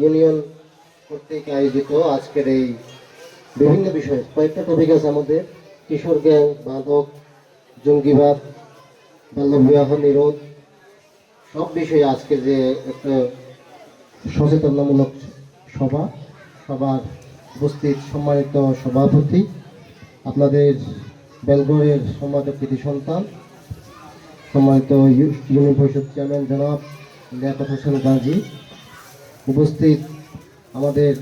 Union কর্তৃক আয়োজিত আজকের এই বিভিন্ন বিষয় কয়েকটা টপিক আছে আমাদের। কিশোর গ্যাং মাদক জঙ্গিবাদ, বাল্যবিবাহ, নিরোধ, সব বিষয়ে আজকে যে একটা সচেতনামূলক সভা সবার উপস্থিত সম্মানিত সভাপতি, আপনাদের বেলগড়ের সম্মানিত কৃতি সন্তান, সম্মানিত ইউ- ইউনিয়ন পরিষদ চেয়ারম্যান জনাব লিয়াকত হোসেন গাজী উপস্থিত আমাদের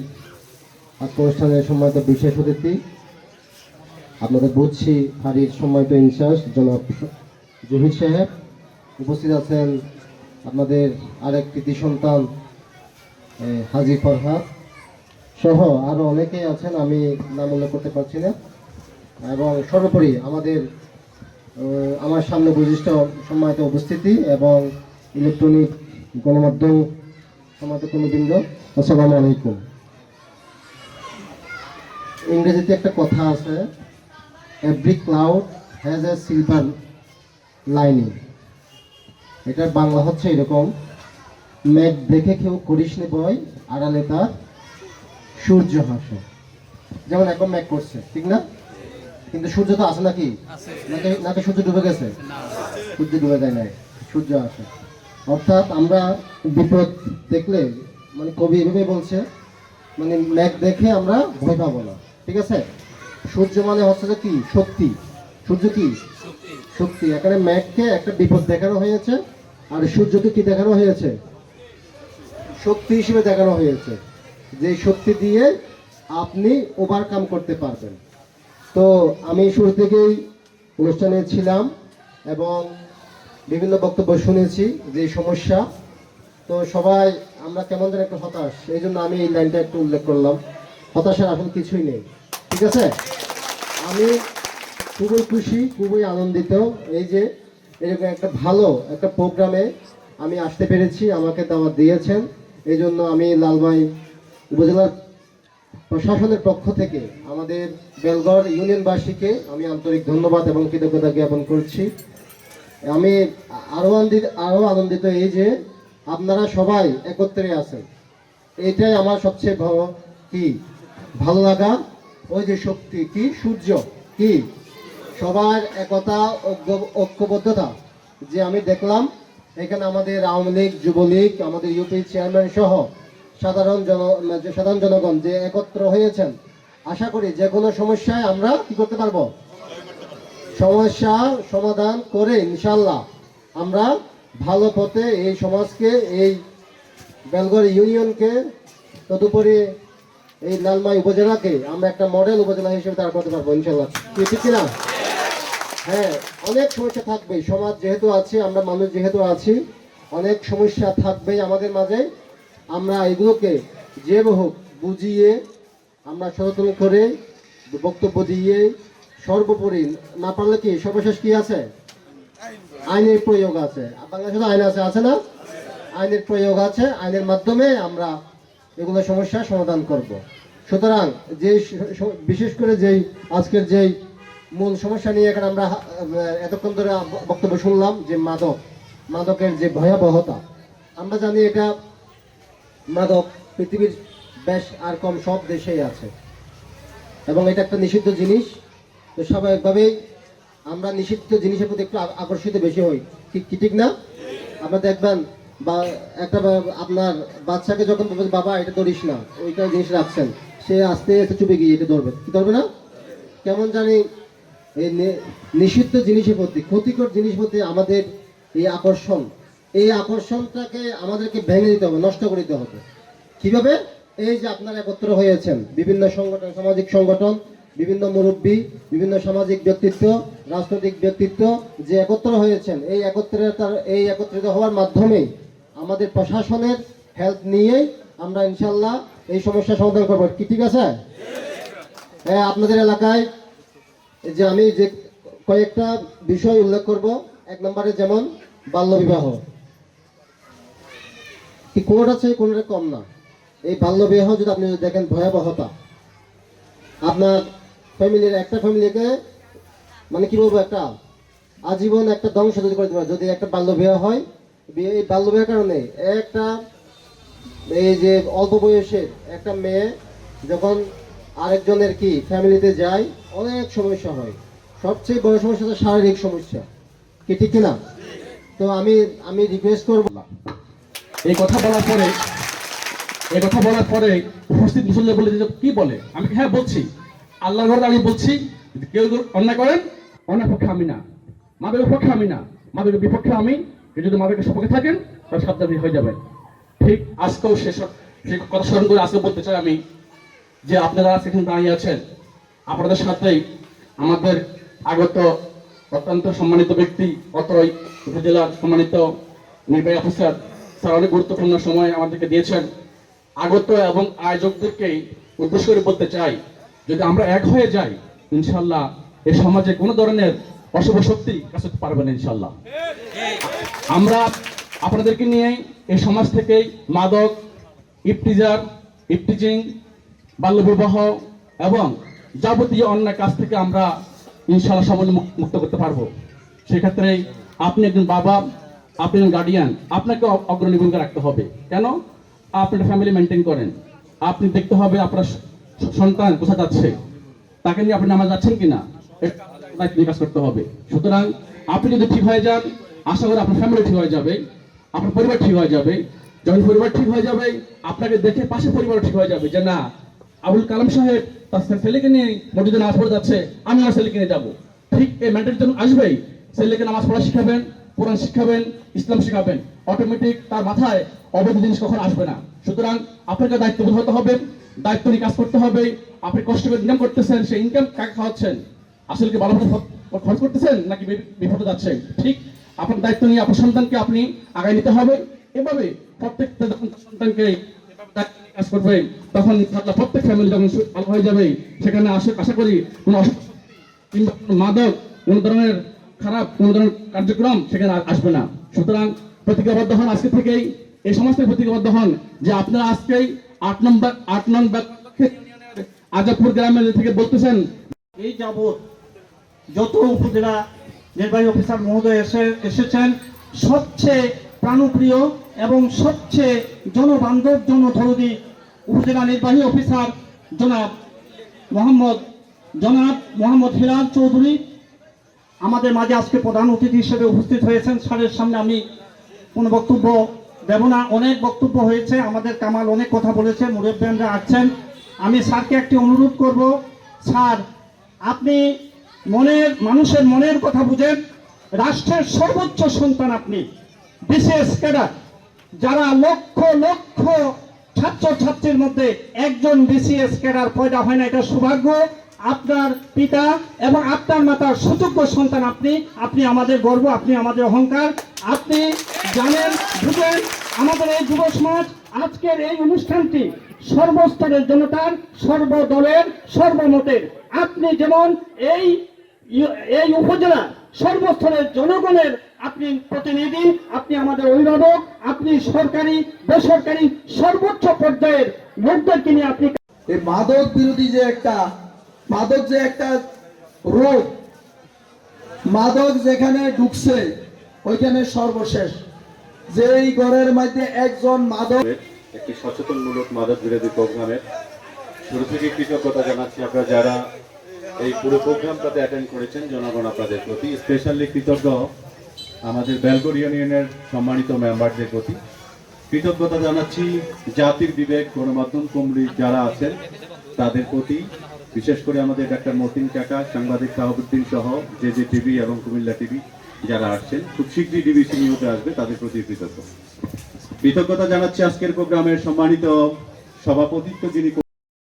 অনুষ্ঠানের সম্মানিত বিশেষ অতিথি। আপনাদের বুঝছি ফাঁড়ির সম্মানিত ইনচার্জ, জনাব জহির সাহেব। উপস্থিত আছেন আপনাদের আরেক কৃতি সন্তান হাজি ফরহাদ সহ আরও অনেকেই আছেন, আমি নাম উল্লেখ করতে পারছি না। এবং সর্বোপরি আমাদের আমার সামনে বৈশিষ্ট্য সম্মানিত উপস্থিতি এবং ইলেকট্রনিক গণমাধ্যম সম্মানিত কর্মীবৃন্দ আসসালামু আলাইকুম। ইংরেজিতে একটা কথা আছে every cloud has a silver lining এটার বাংলা হচ্ছে এরকম মেঘ দেখে কেউ করিস নি বয় আড়ালে তার সূর্য হাসে। যেমন এখন মেঘ করছে ঠিক না? কিন্তু সূর্য তো আছে নাকি? নাকি নাকি সূর্য ডুবে গেছে? সূর্য ডুবে যায় নাই সূর্য আসে। অর্থাৎ আমরা বিপদ দেখলে মানে কবি এভাবে বলছে মানে মেঘ দেখে আমরা ভয় পাবো না। ঠিক আছে? সূর্য মানে হচ্ছে যে কি? শক্তি। সূর্য কি? শক্তি। এখানে মেঘকে একটা বিপদ দেখানো হয়েছে, আর সূর্যকে কি দেখানো হয়েছে? শক্তি হিসেবে দেখানো হয়েছে, যে শক্তি দিয়ে আপনি ওভারকাম করতে পারবেন। তো আমি শুরু থেকেই অনুষ্ঠানে ছিলাম, এবং বিভিন্ন বক্তব্য শুনেছি যে সমস্যা। তো সবাই, আমরা কেমন যেন একটু হতাশ, এই জন্য আমি এই লাইনটা একটু উল্লেখ করলাম। হতাশার আসলে কিছুই নেই, ঠিক আছে? আমি খুবই খুশি, খুবই আনন্দিত, এই যে এরকম একটা ভালো একটা প্রোগ্রামে আমি আসতে পেরেছি, আমাকে দাওয়াত দিয়েছেন। এই জন্য আমি লালমাই উপজেলার প্রশাসনের পক্ষ থেকে আমাদের বেলগড় ইউনিয়নবাসীকে আমি আন্তরিক ধন্যবাদ এবং কৃতজ্ঞতা জ্ঞাপন করছি। আমি আরও আনন্দিত আরও আনন্দিত এই যে আপনারা সবাই একত্রে আছেন। এইটাই আমার সবচেয়ে বড় কি? ভালো লাগা, ওই যে শক্তি কি? সূর্য কি? সবার একতা, ঐক্য- ঐক্যবদ্ধতা যে আমি দেখলাম, এখানে আমাদের আওয়ামী লীগ, যুবলীগ, আমাদের ইউপি চেয়ারম্যান সহ সাধারণ জন, সাধারণ জনগণ যে একত্র হয়েছেন, আশা করি যে কোনো সমস্যায় আমরা কি করতে পারব? সমস্যা সমাধান করে ইনশাল্লাহ আমরা ভালো পথে এই সমাজকে, এই বেলগড় ইউনিয়নকে, তদুপরি এই লালমাই উপজেলাকে আমরা একটা মডেল উপজেলা হিসেবে দাঁড় করতে পারব ইনশাল্লাহ কি কিনা? হ্যাঁ অনেক সমস্যা থাকবে। সমাজ যেহেতু আছে, আমরা মানুষ যেহেতু আছি, অনেক সমস্যা থাকবে আমাদের মাঝে। আমরা এগুলোকে যে হোক বুঝিয়ে, আমরা সচেতন করে বক্তব্য দিয়ে সর্বোপরি না পারলে কি সর্বশেষ কি আছে? আইনের প্রয়োগ আছে। বাংলাদেশে আইন আছে আছে না? আইনের প্রয়োগ আছে। আইনের মাধ্যমে আমরা এগুলো সমস্যার সমাধান করব। সুতরাং যে বিশেষ করে যেই আজকের যেই মূল সমস্যা নিয়ে এখানে আমরা এতক্ষণ ধরে বক্তব্য শুনলাম যে মাদক, মাদকের যে ভয়াবহতা, আমরা জানি এটা মাদক পৃথিবীর বেশ আর কম সব দেশেই আছে। এবং এটা একটা নিষিদ্ধ জিনিস। তো স্বাভাবিকভাবেই আমরা নিষিদ্ধ জিনিসের প্রতি একটু আকর্ষিত বেশি হই। কি ঠিক না? আপনারা দেখবেন বা একটা আপনার বাচ্চাকে যখন বাবা, এটা ধরিস না। ওইটা জিনিস রাখছেন। সে আস্তে আস্তে চুপে গিয়ে এটা ধরবে। কি ধরবে না? কেমন জানি এই নিষিদ্ধ জিনিসের প্রতি, ক্ষতিকর জিনিস প্রতি আমাদের এই আকর্ষণ। এই আকর্ষণটাকে আমাদেরকে ভেঙে দিতে হবে, নষ্ট করে দিতে হবে। কীভাবে? এই যে আপনারা একত্র হয়েছেন, বিভিন্ন সংগঠন, সামাজিক সংগঠন বিভিন্ন মুরব্বী, বিভিন্ন সামাজিক ব্যক্তিত্ব, রাজনৈতিক ব্যক্তিত্ব যে একত্র হয়েছেন, এই একত্রিতার, এই একত্রিত হওয়ার মাধ্যমে আমাদের প্রশাসনের হেল্প নিয়েই আমরা ইনশাল্লাহ এই সমস্যার সমাধান করব। কি ঠিক আছে? হ্যাঁ আপনাদের এলাকায় যে আমি যে কয়েকটা বিষয় উল্লেখ করব, এক নম্বরে যেমন বাল্যবিবাহ কোনোটা চেয়ে কোনোটা কম না। এই বাল্যবিবাহ যদি আপনি দেখেন ভয়াবহতা, আপনার ফ্যামিলির একটা ফ্যামিলিকে মানে কি বলব একটা, আজীবন একটা ধ্বংস যদি করে দেবে। যদি একটা বাল্যবিবাহ হয়, বিয়ে- এই বাল্যবিবাহের কারণে একটা এই যে অল্প বয়সের একটা মেয়ে যখন আরেকজনের কি ফ্যামিলিতে যায়, অনেক সমস্যা হয়। সবচেয়ে বড় সমস্যা হচ্ছে শারীরিক সমস্যা। কি ঠিক কিনা? তো আমি আমি রিকোয়েস্ট করব এই কথা বলার পরে, এই কথা বলার পরে উপস্থিত মুসল্লি বলে যে কি বলে? আমি হ্যাঁ বলছি। আল্লাহর ঘরে আমি বলছি, কেউ অন্যায় করেন অন্যায় পক্ষে আমি না। মাদকের পক্ষে আমি না। মাদকের বিপক্ষে আমি। কেউ যদি মাদকের সপক্ষে থাকেন তাহলে সাবধানী হয়ে যাবেন। ঠিক আজকেও শেষ সেই কথা স্মরণ করে আজকে বলতে চাই আমি যে আপনারা এখানে দাঁড়িয়ে আছেন, আপনাদের সাথেই আমাদের আগত অত্যন্ত সম্মানিত ব্যক্তি অত্রই উপজেলার সম্মানিত নির্বাহী অফিসার স্যার, অনেক গুরুত্বপূর্ণ সময় আমাদেরকে দিয়েছেন। আগত এবং আয়োজকদেরকেই উদ্দেশ্য করে বলতে চাই যদি আমরা এক হয়ে যাই, ইনশাল্লাহ এই সমাজে কোনো ধরনের অশুভ শক্তি করতে পারবে না, ইনশাল্লাহ। আমরা আপনাদেরকে নিয়ে এই সমাজ থেকেই মাদক ইফটিজার ইফটিজিং বাল্যবিবাহ এবং যাবতীয় অন্যায় কাজ থেকে আমরা ইনশাল্লাহ সমাজ মুক- মুক্ত করতে পারব। সেক্ষেত্রে আপনি একজন বাবা, আপনি একজন গার্ডিয়ান আপনাকে অগ্রণী ভূমিকা রাখতে হবে। কেন? আপনি ফ্যামিলি মেনটেন করেন। আপনি দেখতে হবে আপনার সন্তান কোথায় যাচ্ছে? তাকে নিয়ে আপনি নামাজ যাচ্ছেন কিনা? দায়িত্ব নিয়ে কাজ করতে হবে। সুতরাং আপনি যদি ঠিক হয়ে যান, আশা করি আপনার ফ্যামিলি ঠিক হয়ে যাবে, আপনার পরিবার ঠিক হয়ে যাবে। যখন পরিবার ঠিক হয়ে যাবে, আপনাকে দেখে পাশে পরিবার ঠিক হয়ে যাবে যে, না, আবুল কালাম সাহেব তার ছেলেকে নিয়ে মসজিদে নামাজ পড়ে যাচ্ছে, আমি আমার ছেলেকে নিয়ে যাব। ঠিক এই মেন্টালিটি যখন আসবেই। ছেলেকে নামাজ পড়া শিখাবেন, কোরআন শিখাবেন, ইসলাম শিখাবেন। অটোমেটিক তার মাথায় অবৈধ জিনিস কখন আসবে না। সুতরাং আপনাকে দায়িত্ববোধ হতে হবে। দায়িত্ব নিয়ে কাজ করতে হবে। আপনি কষ্ট করে ইনকাম করতেছেন, সেই ইনকাম কাকে খাওয়াচ্ছেন? আসলে কি ভালো মতো খরচ করতেছেন নাকি বিপদে যাচ্ছেন? ঠিক, আপনার দায়িত্ব নিয়ে, আপনার সন্তানকে আপনি আগায় নিতে হবে। এভাবে প্রত্যেকটা যখন সন্তানকে কাজ করবে, তখন প্রত্যেক ফ্যামিলি যখন ভালো হয়ে যাবে। সেখানে আশা করি কোনো কিংবা কোনো মাদক ধরনের খারাপ, কোনো ধরনের কার্যক্রম সেখানে আসবে না। সুতরাং প্রতিজ্ঞাবদ্ধ হন আজকে থেকেই। এই সমস্ত প্রতিজ্ঞাবদ্ধ হন যে আপনারা আজকেই আট নম্বর আট নম্বর আজাদপুর গ্রামের থেকে বলতেছেন, এই যাবৎ যত উপজেলা নির্বাহী অফিসার মহোদয় এসে, এসেছেন, সবচেয়ে প্রাণপ্রিয় এবং সবচেয়ে জনবান্ধব জনধরদি উপজেলা নির্বাহী অফিসার জনাব মোহাম্মদ জনাব মোহাম্মদ হিলাল চৌধুরী। আমাদের মাঝে আজকে প্রধান অতিথি হিসেবে উপস্থিত হয়েছেন। স্যারের সামনে আমি কোনো বক্তব্য দেব না অনেক বক্তব্য হয়েছে, আমাদের কামাল অনেক কথা বলেছে মুরব্বীরা আসছেন। আমি স্যারকে একটি অনুরোধ করব, স্যার, আপনি মনের, মানুষের মনের কথা বুঝেন, রাষ্ট্রের সর্বোচ্চ সন্তান আপনি, বিশেষ ক্যাডার, যারা লক্ষ লক্ষ ছাত্র ছাত্রীর মধ্যে একজন বিসিএস ক্যাডার পয়দা হয় না, এটা সৌভাগ্য। আপনার পিতা এবং আপনার মাতার সুযোগ্য সন্তান আপনি আপনি আমাদের গর্ব, আপনি আমাদের অহংকার। আপনি জানেন, বুঝেন, আমাদের এই যুব সমাজ আজকের এই অনুষ্ঠানটি সর্বস্তরের জনতার, সর্বদলের, সর্বমতের। আপনি যেমন এই এই উপজেলা সর্বস্তরের জনগণের আপনি প্রতিনিধি, আপনি আমাদের অভিভাবক, আপনি সরকারি, বেসরকারি সর্বোচ্চ পর্যায়ের লোকদেরকে নিয়ে আপনি এই মাদক বিরোধী যে একটা, মাদক যে একটা রোগ মাদক যেখানে ঢুকছে ওইখানে সর্বশেষ। যে এই ঘরের মধ্যে একজন মাদক একটি সচেতনমূলক মাদক বিরোধী প্রোগ্রামের শুরু থেকে কৃতজ্ঞতা জানাচ্ছি আপনারা যারা এই পুরো প্রোগ্রামটাতে অ্যাটেন্ড করেছেন, জনগণ আপনাদের প্রতি। স্পেশালি কৃতজ্ঞ আমাদের বেলগোর ইউনিয়নের সম্মানিত মেম্বারদের প্রতি। কৃতজ্ঞতা জানাচ্ছি জাতির বিবেক, গণমাধ্যম কমরি যারা আছেন, তাদের প্রতি। বিশেষ করে আমাদের ডাক্তার মতিন কাকা, সাংবাদিক শাহাবুদ্দিন সহ যে টিভি এবং কুমিল্লা টিভি। যারা আসছেন, খুব শীঘ্রই ডিবিসি নিউজে আসবে, তাদের প্রতি কৃতজ্ঞ। কৃতজ্ঞতা জানাচ্ছি আজকের প্রোগ্রামের সম্মানিত সভাপতিত্ব যিনি